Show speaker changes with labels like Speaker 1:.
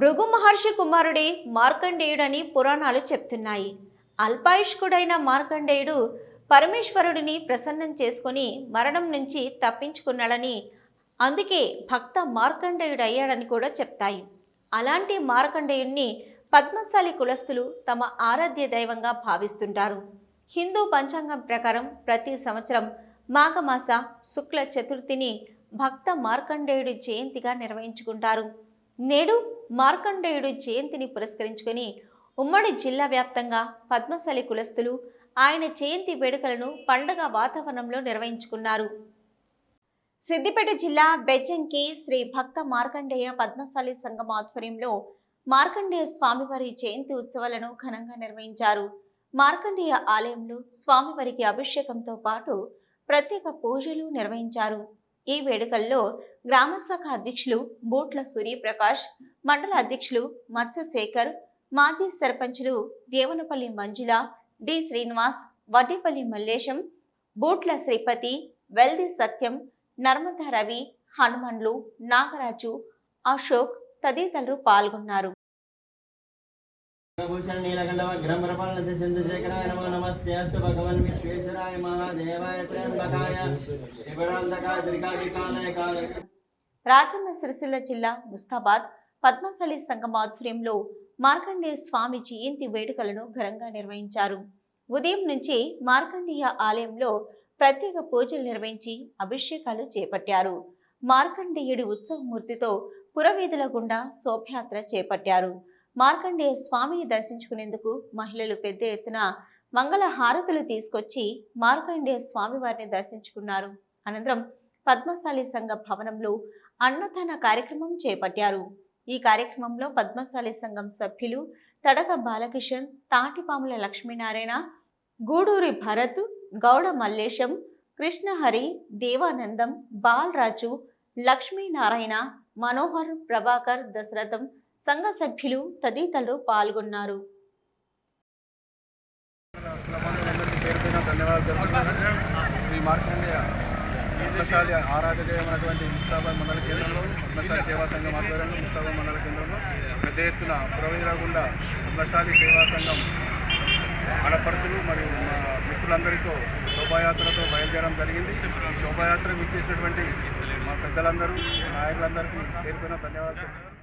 Speaker 1: భృగు మహర్షి కుమారుడే మార్కండేయుడని పురాణాలు చెప్తున్నాయి. అల్పాయుష్కుడైన మార్కండేయుడు పరమేశ్వరుడిని ప్రసన్నం చేసుకొని మరణం నుంచి తప్పించుకున్నాడని అందుకే భక్త మార్కండేయుడు అయ్యాడని కూడా చెప్తాయి. అలాంటి మార్కండేయుణ్ణి పద్మశాలి కులస్తులు తమ ఆరాధ్య దైవంగా భావిస్తుంటారు. హిందూ పంచాంగం ప్రకారం ప్రతి సంవత్సరం మాఘమాస శుక్ల చతుర్థిని భక్త మార్కండేయుడి జయంతిగా నిర్వహించుకుంటారు. నేడు మార్కండేయుడు జయంతిని పురస్కరించుకొని ఉమ్మడి జిల్లా వ్యాప్తంగా పద్మశాలి కులస్తులు ఆయన జయంతి వేడుకలను పండగ వాతావరణంలో నిర్వహించుకున్నారు. సిద్దిపేట జిల్లా బెజ్జంకి శ్రీ భక్త మార్కండేయ పద్మశాలి సంఘం ఆధ్వర్యంలో మార్కండేయ స్వామివారి జయంతి ఉత్సవాలను ఘనంగా నిర్వహించారు. మార్కండేయ ఆలయంలో స్వామివారికి అభిషేకంతో పాటు ప్రత్యేక పూజలు నిర్వహించారు. ఈ వేడుకల్లో గ్రామ శాఖ అధ్యక్షులు బూట్ల సూర్యప్రకాష్ మండల అధ్యక్షులు మత్స్యశేఖర్ మాజీ సర్పంచులు దేవనపల్లి మంజుల డి శ్రీనివాస్ వడ్డేపల్లి మల్లేశం బూట్ల శ్రీపతి వెల్ది సత్యం నర్మదా రవి హనుమన్లు నాగరాజు అశోక్ తదితరులు పాల్గొన్నారు.
Speaker 2: భూషణ నీలకంఠ గ్రహ్మరపాలన చంద్రశేఖరాయ నమో నమస్తే. అస్తు భగవన్ విశ్వేశ్వరాయ మహాదేవాయ త్రయంబకాయ. త్రిపురాంతకాయ త్రికాలికాలయ కాలయ.
Speaker 1: రాజన్న సిరిసిల్ల జిల్లా ముస్తాబాద్ పద్మశాలి సంఘం ఆధ్వర్యంలో మార్కండేయ స్వామి జయంతి వేడుకలను ఘనంగా నిర్వహించారు. ఉదయం నుంచి మార్కండేయ ఆలయంలో ప్రత్యేక పూజలు నిర్వహించి అభిషేకాలు చేపట్టారు. మార్కండేయుడి ఉత్సవమూర్తితో పురవీధుల గుండా శోభయాత్ర చేపట్టారు. మార్కండేయ స్వామిని దర్శించుకునేందుకు మహిళలు పెద్ద ఎత్తున మంగళ హారతులు తీసుకొచ్చి మార్కండేయ స్వామి వారిని దర్శించుకున్నారు. అనంతరం పద్మశాలి సంఘ భవనంలో అన్నదాన కార్యక్రమం చేపట్టారు. ఈ కార్యక్రమంలో పద్మశాలి సంఘం సభ్యులు తడక బాలకిషన్ తాటిపాముల లక్ష్మీనారాయణ గూడూరి భరత్ గౌడ మల్లేశం కృష్ణహరి దేవానందం బాలరాజు లక్ష్మీనారాయణ మనోహర్ ప్రభాకర్ దశరథం సంఘ సభ్యులు తదితరులు పాల్గొన్నారు.
Speaker 3: కులబంధువులందరికీ పేరు పేరున ధన్యవాదాలు తెలుపుతున్నాను శ్రీ మార్కండేయ పద్మశాలి ఆరాధనమైనటువంటి ముస్తాబాద్ మండల కేంద్రంలో పద్మశాలి సేవా సంఘం ఆధ్వర్యంలో ముస్తాబాద్ మండల కేంద్రంలో పెద్ద ఎత్తున పురవీరగుండా పద్మశాలి సేవా సంఘం ఆడపడుతులు మరియు మా మిత్రులందరితో శోభాయాత్రతో బయలుదేరడం జరిగింది. ఈ శోభాయాత్రకు ఇచ్చేసినటువంటి మా పెద్దలందరూ నాయకులందరికీ పేరు ధన్యవాదాలు.